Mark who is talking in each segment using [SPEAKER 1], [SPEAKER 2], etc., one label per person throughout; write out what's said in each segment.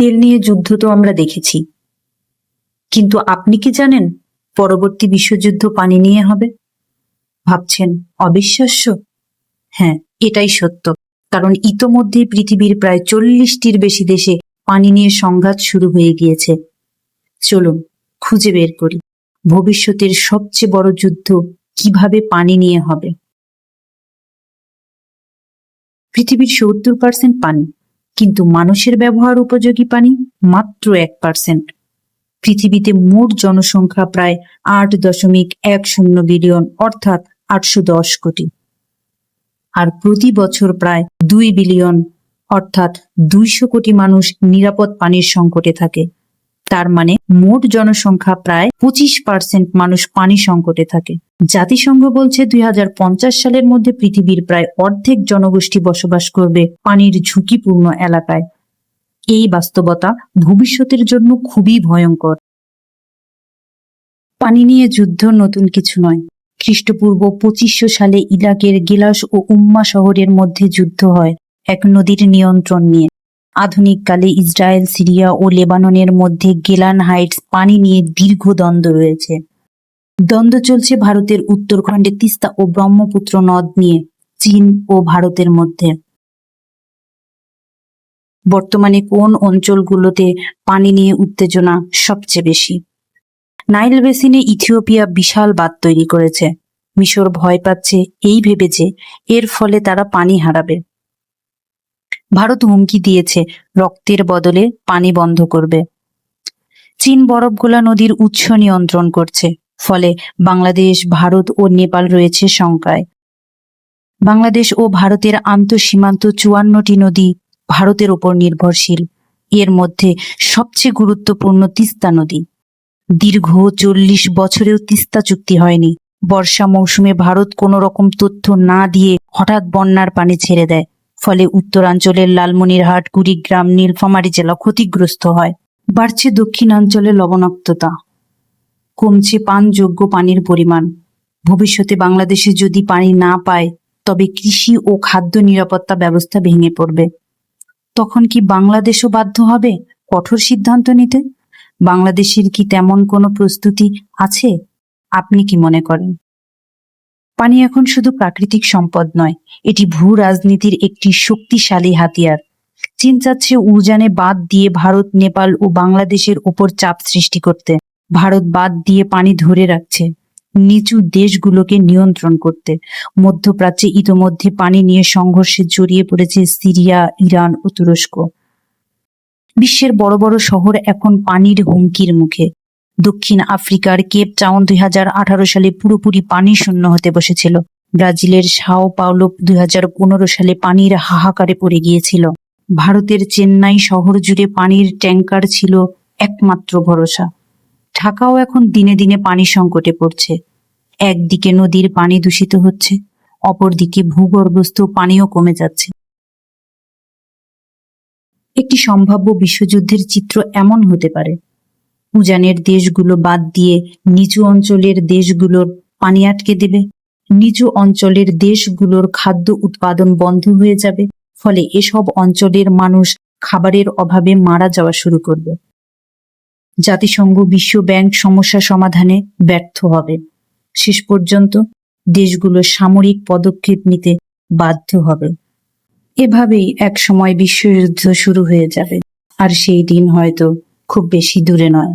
[SPEAKER 1] তেল নিয়ে যুদ্ধ তো আমরা দেখেছি। কিন্তু আপনি কি জানেন পরবর্তী বিশ্বযুদ্ধ পানি নিয়ে হবে? ভাবছেন, অবিশ্বাস্য? হ্যাঁ এটাই সত্য। কারণ ইতোমধ্যে পৃথিবীর প্রায় চল্লিশটির বেশি দেশে পানি নিয়ে সংঘাত শুরু হয়ে গিয়েছে। চলুন, খুঁজে বের করি। ভবিষ্যতের সবচেয়ে বড় যুদ্ধ কীভাবে পানি নিয়ে হবে? পৃথিবীর সত্তর পার্সেন্ট পানি কিন্তু মানুষের ব্যবহার উপযোগী পানি মাত্র এক পার্সেন্ট পৃথিবীতে মোট জনসংখ্যা প্রায় আট দশমিক এক শূন্য বিলিয়ন, অর্থাৎ আটশো দশ কোটি। আর প্রতি বছর প্রায় দুই বিলিয়ন, অর্থাৎ দুইশো কোটি মানুষ নিরাপদ পানির সংকটে থাকে। তার মানে মোট জনসংখ্যা প্রায় পঁচিশ পার্সেন্ট মানুষ পানি সংকটে থাকে। জাতিসংঘ বলছে দুই হাজার পঞ্চাশ সালের মধ্যে পৃথিবীর প্রায় অর্ধেক জনগোষ্ঠী বসবাস করবে পানির ঝুঁকিপূর্ণ এলাকায়। এই বাস্তবতা ভবিষ্যতের জন্য খুবই ভয়ঙ্কর। পানি নিয়ে যুদ্ধ নতুন কিছু নয়। খ্রিস্টপূর্ব পঁচিশশো সালে ইরাকের গিলাস ও উম্মা শহরের মধ্যে যুদ্ধ হয় এক নদীর নিয়ন্ত্রণ নিয়ে। আধুনিক কালে ইসরায়েল, সিরিয়া ও লেবাননের মধ্যে গেলান হাইটস পানি নিয়ে দীর্ঘ দ্বন্দ্ব রয়েছে। দ্বন্দ্ব চলছে ভারতের উত্তরখণ্ডে তিস্তা ও ব্রহ্মপুত্র নদ নিয়ে, চীন ও ভারতের মধ্যে। বর্তমানে কোন অঞ্চলগুলোতে পানি নিয়ে উত্তেজনা সবচেয়ে বেশি? নাইল বেসিনে ইথিওপিয়া বিশাল বাঁধ তৈরি করেছে। মিশর ভয় পাচ্ছে, এই ভেবে যে এর ফলে তারা পানি হারাবে। ভারত হুমকি দিয়েছে, রক্তের বদলে পানি বন্ধ করবে। চীন বরফগোলা নদীর উৎস নিয়ন্ত্রণ করছে, ফলে বাংলাদেশ, ভারত ও নেপাল রয়েছে শঙ্কায়। বাংলাদেশ ও ভারতের আন্তঃসীমান্ত চুয়ান্নটি নদী ভারতের ওপর নির্ভরশীল। এর মধ্যে সবচেয়ে গুরুত্বপূর্ণ তিস্তা নদী। দীর্ঘ চল্লিশ বছরেও তিস্তা চুক্তি হয়নি। বর্ষা মৌসুমে ভারত কোনো রকম তথ্য না দিয়ে হঠাৎ বন্যার পানি ছেড়ে দেয়। ফলে উত্তরাঞ্চলের লালমনিরহাট, কুড়িগ্রাম, নীলফামারী জেলা ক্ষতিগ্রস্ত হয়। বাড়ছে দক্ষিণাঞ্চলে লবণাক্ততা। কমছে পানযোগ্য পানির পরিমাণ। ভবিষ্যতে বাংলাদেশে যদি পানি না পায়, তবে কৃষি ও খাদ্য নিরাপত্তা ব্যবস্থা ভেঙে পড়বে। তখন কি বাংলাদেশও বাধ্য হবে কঠোর সিদ্ধান্ত নিতে? বাংলাদেশের কি তেমন কোনো প্রস্তুতি আছে? আপনি কি মনে করেন? পানি এখন শুধু প্রাকৃতিক সম্পদ নয়, এটি ভূ রাজনীতির একটি শক্তিশালী হাতিয়ার। চীন চাচ্ছে উজানে বাদ দিয়ে ভারত, নেপাল ও বাংলাদেশের ওপর চাপ সৃষ্টি করতে। ভারত বাদ দিয়ে পানি ধরে রাখছে, নিচু দেশগুলোকে নিয়ন্ত্রণ করতে। মধ্যপ্রাচ্যে ইতোমধ্যে পানি নিয়ে সংঘর্ষে জড়িয়ে পড়েছে সিরিয়া, ইরান ও তুরস্ক। বিশ্বের বড় বড় শহর এখন পানির হুমকির মুখে। দক্ষিণ আফ্রিকার কেপ টাউন দুই হাজার আঠারো সালে পুরোপুরি পানি শূন্য হতে বসেছিল। ব্রাজিলের সাও পাওলো দুই হাজার পনেরো সালে পানির হাহাকারে পড়ে গিয়েছিল। ভারতের চেন্নাই শহর জুড়ে পানির ট্যাঙ্কার ছিল একমাত্র ভরসা। ঢাকাও এখন দিনে দিনে পানি সংকটে পড়ছে। একদিকে নদীর পানি দূষিত হচ্ছে, অপরদিকে ভূগর্ভস্থ পানিও কমে যাচ্ছে। একটি সম্ভাব্য বিশ্বযুদ্ধের চিত্র এমন হতে পারে। উজানের দেশগুলো বাদ দিয়ে নিচু অঞ্চলের দেশগুলোর পানি আটকে দেবে। নিচু অঞ্চলের দেশগুলোর খাদ্য উৎপাদন বন্ধ হয়ে যাবে। ফলে এসব অঞ্চলের মানুষ খাবারের অভাবে মারা যাওয়া শুরু করবে। জাতিসংঘ বিশ্ব ব্যাংক সমস্যা সমাধানে ব্যর্থ হবে। শেষ পর্যন্ত দেশগুলো সামরিক পদক্ষেপ নিতে বাধ্য হবে। এভাবেই এক সময় বিশ্বযুদ্ধ শুরু হয়ে যাবে। আর সেই দিন হয়তো খুব বেশি দূরে নয়।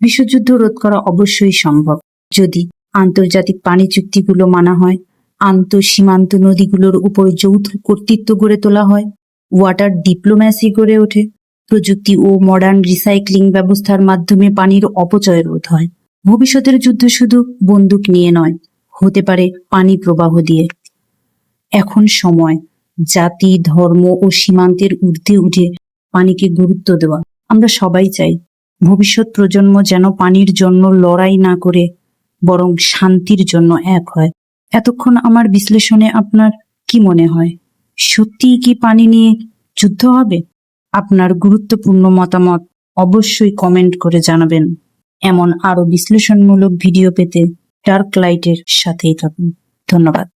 [SPEAKER 1] বিশ্বযুদ্ধ রোধ করা অবশ্যই সম্ভব। যদি আন্তর্জাতিক পানি চুক্তিগুলো মানা হয়, আন্তঃসীমান্ত নদীগুলোর উপর যৌথ কর্তৃত্ব গড়ে তোলা হয়, ওয়াটার ডিপ্লোম্যাসি গড়ে ওঠে, প্রযুক্তি ও মডার্ন রিসাইক্লিং ব্যবস্থার মাধ্যমে পানির অপচয় রোধ হয়। ভবিষ্যতের যুদ্ধ শুধু বন্দুক নিয়ে নয়, হতে পারে পানি প্রবাহ দিয়ে। এখন সময়, জাতি, ধর্ম ও সীমান্তের ঊর্ধ্বে উঠে পানিকে গুরুত্ব দেওয়া। আমরা সবাই চাই ভবিষ্যৎ প্রজন্ম যেন পানির জন্য লড়াই না করে, বরং শান্তির জন্য এক হয়। এতক্ষণ আমার বিশ্লেষণে আপনার কি মনে হয়? সত্যিই কি পানি নিয়ে যুদ্ধ হবে? আপনার গুরুত্বপূর্ণ মতামত অবশ্যই কমেন্ট করে জানাবেন। এমন আরও বিশ্লেষণমূলক ভিডিও পেতে ডার্ক লাইটের সাথেই থাকুন। ধন্যবাদ।